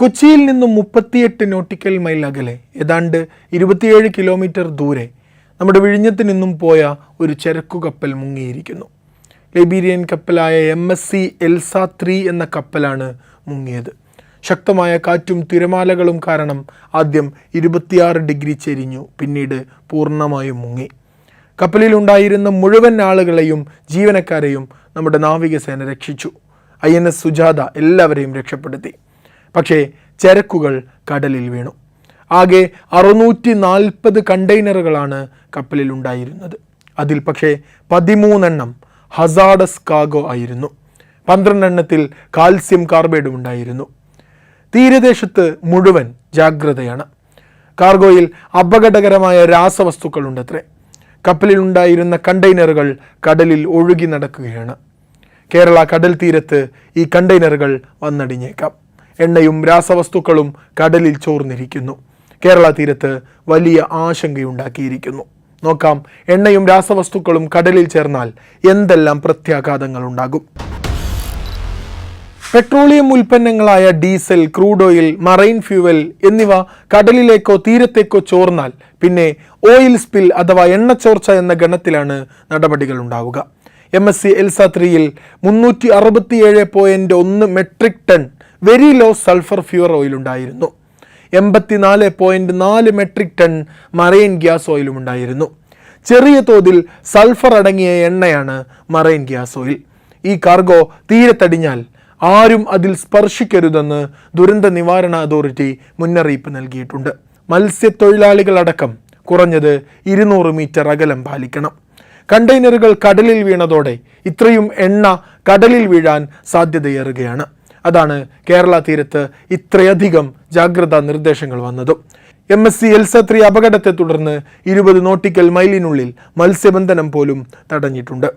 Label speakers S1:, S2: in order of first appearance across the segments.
S1: കൊച്ചിയിൽ നിന്നും മുപ്പത്തിയെട്ട് നോട്ടിക്കൽ മൈൽ അകലെ ഏതാണ്ട് ഇരുപത്തിയേഴ് കിലോമീറ്റർ ദൂരെ നമ്മുടെ വിഴിഞ്ഞത്ത് നിന്നും പോയ ഒരു ചരക്കു കപ്പൽ മുങ്ങിയിരിക്കുന്നു. Liberian കപ്പലായ M S C Elsa three എന്ന കപ്പലാണ് മുങ്ങിയത്. ശക്തമായ കാറ്റും തിരമാലകളും കാരണം ആദ്യം ഇരുപത്തിയാറ് ഡിഗ്രി ചെരിഞ്ഞു പിന്നീട് പൂർണമായും മുങ്ങി. കപ്പലിലുണ്ടായിരുന്ന മുഴുവൻ ആളുകളെയും ജീവനക്കാരെയും നമ്മുടെ നാവികസേന രക്ഷിച്ചു. ഐ എൻ എസ് സുജാത എല്ലാവരെയും രക്ഷപ്പെടുത്തി. പക്ഷേ ചരക്കുകൾ കടലിൽ വീണു. ആകെ അറുന്നൂറ്റി നാൽപ്പത് കണ്ടെയ്നറുകളാണ് കപ്പലിൽ ഉണ്ടായിരുന്നത്. അതിൽ പക്ഷേ പതിമൂന്നെണ്ണം ഹസാഡസ് കാഗോ ആയിരുന്നു. പന്ത്രണ്ടെണ്ണത്തിൽ കാൽസ്യം കാർബൈഡും ഉണ്ടായിരുന്നു. തീരദേശത്ത് മുഴുവൻ ജാഗ്രതയാണ്. കാർഗോയിൽ അപകടകരമായ രാസവസ്തുക്കളുണ്ടത്രേ. കപ്പലിലുണ്ടായിരുന്ന കണ്ടെയ്നറുകൾ കടലിൽ ഒഴുകി നടക്കുകയാണ്. കേരള കടൽ തീരത്ത് ഈ കണ്ടെയ്നറുകൾ വന്നടിഞ്ഞേക്കാം. എണ്ണയും രാസവസ്തുക്കളും കടലിൽ ചോർന്നിരിക്കുന്നു. കേരള തീരത്ത് വലിയ ആശങ്കയുണ്ടാക്കിയിരിക്കുന്നു. നോക്കാം എണ്ണയും രാസവസ്തുക്കളും കടലിൽ ചേർന്നാൽ എന്തെല്ലാം പ്രത്യാഘാതങ്ങൾ ഉണ്ടാകും petroleum ഉൽപ്പന്നങ്ങളായ diesel crude oil marine fuel എന്നിവ കടലിലേക്കോ തീരത്തേക്കോ ചോർന്നാൽ പിന്നെ ഓയിൽ സ്പിൽ അഥവാ എണ്ണച്ചോർച്ച എന്ന ഗണത്തിലാണ് നടപടികൾ ഉണ്ടാവുക. എം എസ് സി എൽസ ത്രീയിൽ മുന്നൂറ്റി അറുപത്തിയേഴ് പോയിന്റ് ഒന്ന് metric ton very low sulphur fuel oil ഉണ്ടായിരുന്നു. എൺപത്തിനാല് പോയിന്റ് നാല് മെട്രിക് ടൺ മറൈൻ ഗ്യാസ് ഓയിലും ഉണ്ടായിരുന്നു. ചെറിയ തോതിൽ സൾഫർ അടങ്ങിയ എണ്ണയാണ് മറൈൻ ഗ്യാസ് ഓയിൽ ഈ കാർഗോ തീരത്തടിഞ്ഞാൽ ആരും അതിൽ സ്പർശിക്കരുതെന്ന് ദുരന്ത നിവാരണ അതോറിറ്റി മുന്നറിയിപ്പ് നൽകിയിട്ടുണ്ട്. മത്സ്യത്തൊഴിലാളികളടക്കം കുറഞ്ഞത് ഇരുന്നൂറ് മീറ്റർ അകലം പാലിക്കണം. കണ്ടെയ്നറുകൾ കടലിൽ വീണതോടെ ഇത്രയും എണ്ണ കടലിൽ വീഴാൻ സാധ്യതയേറുകയാണ്. അതാണ് കേരള തീരത്ത് ഇത്രയധികം ജാഗ്രതാ നിർദ്ദേശങ്ങൾ വന്നത്. M S C Elsa three അപകടത്തെ തുടർന്ന് ഇരുപത് നോട്ടിക്കൽ മൈലിനുള്ളിൽ മത്സ്യബന്ധനം പോലും തടഞ്ഞിട്ടുണ്ട്.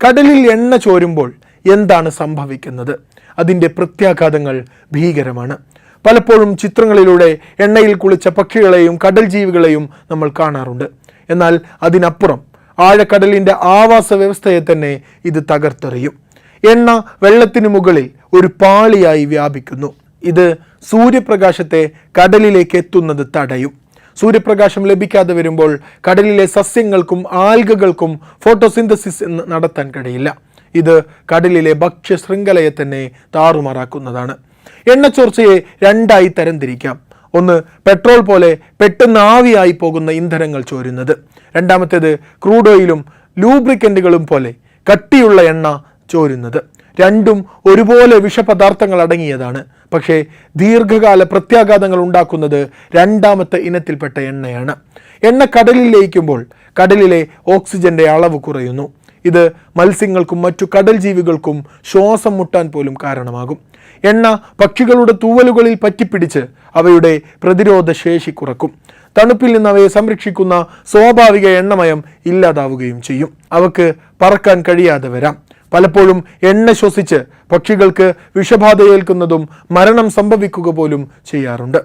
S1: കടലിൽ എണ്ണ ചോരുമ്പോൾ എന്താണ് സംഭവിക്കുന്നത്? അതിന്റെ പ്രത്യാഘാതങ്ങൾ ഭീകരമാണ്. പലപ്പോഴും ചിത്രങ്ങളിലൂടെ എണ്ണയിൽ കുളിച്ച പക്ഷികളെയും കടൽ ജീവികളെയും നമ്മൾ കാണാറുണ്ട്. എന്നാൽ അതിനപ്പുറം ആഴക്കടലിന്റെ ആവാസ വ്യവസ്ഥയെ തന്നെ ഇത് തകർത്തെറിയും. എണ്ണ വെള്ളത്തിനു മുകളിൽ ഒരു പാളിയായി വ്യാപിക്കുന്നു. ഇത് സൂര്യപ്രകാശത്തെ കടലിലേക്ക് എത്തുന്നത് തടയും. സൂര്യപ്രകാശം ലഭിക്കാതെ വരുമ്പോൾ കടലിലെ സസ്യങ്ങൾക്കും ആൽഗകൾക്കും ഫോട്ടോസിന്തസിസ് നടത്താൻ കഴിയില്ല. ഇത് കടലിലെ ഭക്ഷ്യ ശൃംഖലയെ തന്നെ താറുമാറാക്കുന്നതാണ്. എണ്ണച്ചോർച്ചയെ രണ്ടായി തരംതിരിക്കാം. ഒന്ന് പെട്രോൾ പോലെ പെട്ടെന്ന് ആവിയായി പോകുന്ന ഇന്ധനങ്ങൾ ചോരുന്നത്. രണ്ടാമത്തേത് ക്രൂഡ് ഓയിലും ലൂബ്രിക്കന്റുകളും പോലെ കട്ടിയുള്ള എണ്ണ ചോരുന്നത്. രണ്ടും ഒരുപോലെ വിഷപദാർത്ഥങ്ങൾ അടങ്ങിയതാണ്. പക്ഷേ ദീർഘകാല പ്രത്യാഘാതങ്ങൾ ഉണ്ടാക്കുന്നത് രണ്ടാമത്തെ ഇനത്തിൽപ്പെട്ട എണ്ണയാണ്. എണ്ണ കടലിൽ ലയിക്കുമ്പോൾ കടലിലെ ഓക്സിജന്റെ അളവ് കുറയുന്നു. ഇത് മത്സ്യങ്ങൾക്കും മറ്റു കടൽ ജീവികൾക്കും ശ്വാസം മുട്ടാൻ പോലും കാരണമാകും. എണ്ണ പക്ഷികളുടെ തൂവലുകളിൽ പറ്റിപ്പിടിച്ച് അവയുടെ പ്രതിരോധ ശേഷി കുറക്കും. തണുപ്പിൽ നിന്ന് അവയെ സംരക്ഷിക്കുന്ന സ്വാഭാവിക എണ്ണമയം ഇല്ലാതാവുകയും ചെയ്യും. അവക്ക് പറക്കാൻ കഴിയാതെ വരാം. പലപ്പോഴും എണ്ണ ശ്വസിച്ച് പക്ഷികൾക്ക് വിഷബാധ ഏൽക്കുന്നതും മരണം സംഭവിക്കുക പോലും ചെയ്യാറുണ്ട്.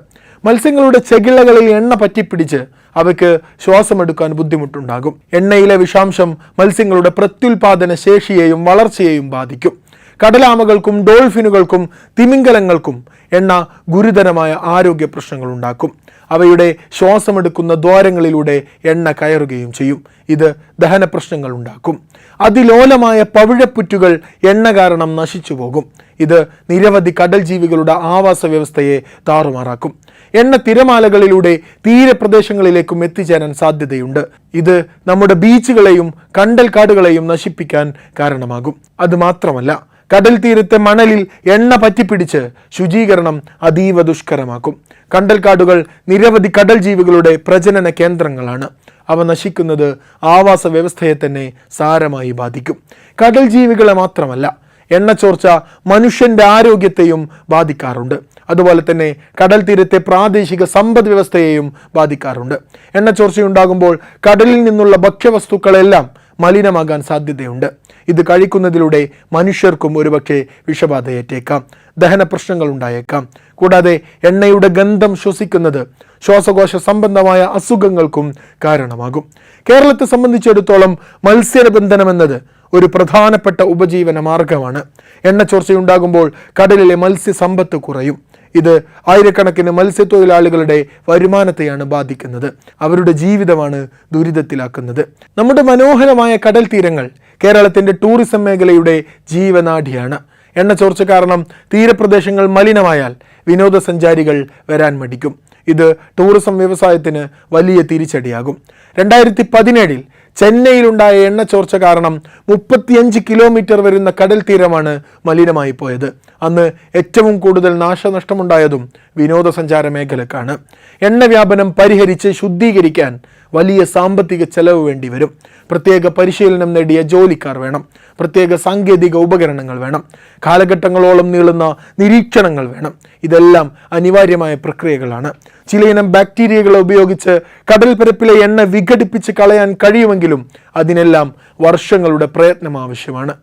S1: മത്സ്യങ്ങളുടെ ചെകിളകളിൽ എണ്ണ പറ്റിപ്പിടിച്ച് അവയ്ക്ക് ശ്വാസമെടുക്കാൻ ബുദ്ധിമുട്ടുണ്ടാകും. എണ്ണയിലെ വിഷാംശം മത്സ്യങ്ങളുടെ പ്രത്യുൽപാദന ശേഷിയെയും വളർച്ചയെയും ബാധിക്കും. കടലാമകൾക്കും ഡോൾഫിനുകൾക്കും തിമിംഗലങ്ങൾക്കും എണ്ണ ഗുരുതരമായ ആരോഗ്യ പ്രശ്നങ്ങൾ ഉണ്ടാക്കും. അവയുടെ ശ്വാസമെടുക്കുന്ന ദ്വാരങ്ങളിലൂടെ എണ്ണ കയറുകയും ചെയ്യും. ഇത് ദഹന പ്രശ്നങ്ങൾ ഉണ്ടാക്കും. അതിലോലമായ പവിഴപ്പുറ്റുകൾ എണ്ണ കാരണം നശിച്ചു പോകും. ഇത് നിരവധി കടൽ ജീവികളുടെ ആവാസ വ്യവസ്ഥയെ താറുമാറാക്കും. എണ്ണ തിരമാലകളിലൂടെ തീരപ്രദേശങ്ങളിലേക്കും എത്തിച്ചേരാൻ സാധ്യതയുണ്ട്. ഇത് നമ്മുടെ ബീച്ചുകളെയും കണ്ടൽ കാടുകളെയും നശിപ്പിക്കാൻ കാരണമാകും. അത് മാത്രമല്ല കടൽ തീരത്തെ മണലിൽ എണ്ണ പറ്റിപ്പിടിച്ച് ശുചീകരണം അതീവ ദുഷ്കരമാക്കും. കണ്ടൽക്കാടുകൾ നിരവധി കടൽ ജീവികളുടെ പ്രജനന കേന്ദ്രങ്ങളാണ്. അവ നശിക്കുന്നത് ആവാസ വ്യവസ്ഥയെ തന്നെ സാരമായി ബാധിക്കും. കടൽ ജീവികളെ മാത്രമല്ല എണ്ണച്ചോർച്ച മനുഷ്യന്റെ ആരോഗ്യത്തെയും ബാധിക്കാറുണ്ട്. അതുപോലെ തന്നെ കടൽ തീരത്തെ പ്രാദേശിക സമ്പദ് വ്യവസ്ഥയെയും ബാധിക്കാറുണ്ട്. എണ്ണച്ചോർച്ചയുണ്ടാകുമ്പോൾ കടലിൽ നിന്നുള്ള ഭക്ഷ്യവസ്തുക്കളെല്ലാം മലിനമാകാൻ സാധ്യതയുണ്ട്. ഇത് കഴിക്കുന്നതിലൂടെ മനുഷ്യർക്കും ഒരുപക്ഷെ വിഷബാധയേറ്റേക്കാം ദഹന പ്രശ്നങ്ങൾ ഉണ്ടായേക്കാം കൂടാതെ എണ്ണയുടെ ഗന്ധം ശ്വസിക്കുന്നത് ശ്വാസകോശ സംബന്ധമായ അസുഖങ്ങൾക്കും കാരണമാകും. കേരളത്തെ സംബന്ധിച്ചിടത്തോളം മത്സ്യബന്ധനം എന്നത് ഒരു പ്രധാനപ്പെട്ട ഉപജീവന മാർഗമാണ്. എണ്ണച്ചോർച്ചയുണ്ടാകുമ്പോൾ കടലിലെ മത്സ്യസമ്പത്ത് കുറയും. ഇത് ആയിരക്കണക്കിന് മത്സ്യത്തൊഴിലാളികളുടെ വരുമാനത്തെയാണ് ബാധിക്കുന്നത്. അവരുടെ ജീവിതമാണ് ദുരിതത്തിലാക്കുന്നത്. നമ്മുടെ മനോഹരമായ കടൽ തീരങ്ങൾ കേരളത്തിന്റെ ടൂറിസം മേഖലയുടെ ജീവനാഡിയാണ് എണ്ണ ചോർച്ച കാരണം തീരപ്രദേശങ്ങൾ മലിനമായാൽ വിനോദസഞ്ചാരികൾ വരാൻ മടിക്കും. ഇത് ടൂറിസം വ്യവസായത്തിന് വലിയ തിരിച്ചടിയാകും. രണ്ടായിരത്തി പതിനേഴിൽ ചെന്നൈയിലുണ്ടായ എണ്ണ ചോർച്ച കാരണം മുപ്പത്തിയഞ്ച് കിലോമീറ്റർ വരുന്ന കടൽ തീരമാണ് മലിനമായി പോയത്. അന്ന് ഏറ്റവും കൂടുതൽ നാശനഷ്ടമുണ്ടായതും വിനോദസഞ്ചാര മേഖലക്കാണ്. എണ്ണ വ്യാപനം പരിഹരിച്ച് ശുദ്ധീകരിക്കാൻ വലിയ സാമ്പത്തിക ചെലവ് വേണ്ടി വരും. പ്രത്യേക പരിശീലനം നേടിയ ജോലിക്കാർ വേണം. പ്രത്യേക സാങ്കേതിക ഉപകരണങ്ങൾ വേണം. കാലഘട്ടങ്ങളോളം നീളുന്ന നിരീക്ഷണങ്ങൾ വേണം. ഇതെല്ലാം അനിവാര്യമായ പ്രക്രിയകളാണ്. ചിലയിനം ബാക്ടീരിയകളെ ഉപയോഗിച്ച് കടൽപ്പരപ്പിലെ എണ്ണ വിഘടിപ്പിച്ച് കളയാൻ കഴിയുമെങ്കിലും അതിനെല്ലാം വർഷങ്ങളുടെ പ്രയത്നം ആവശ്യമാണ്.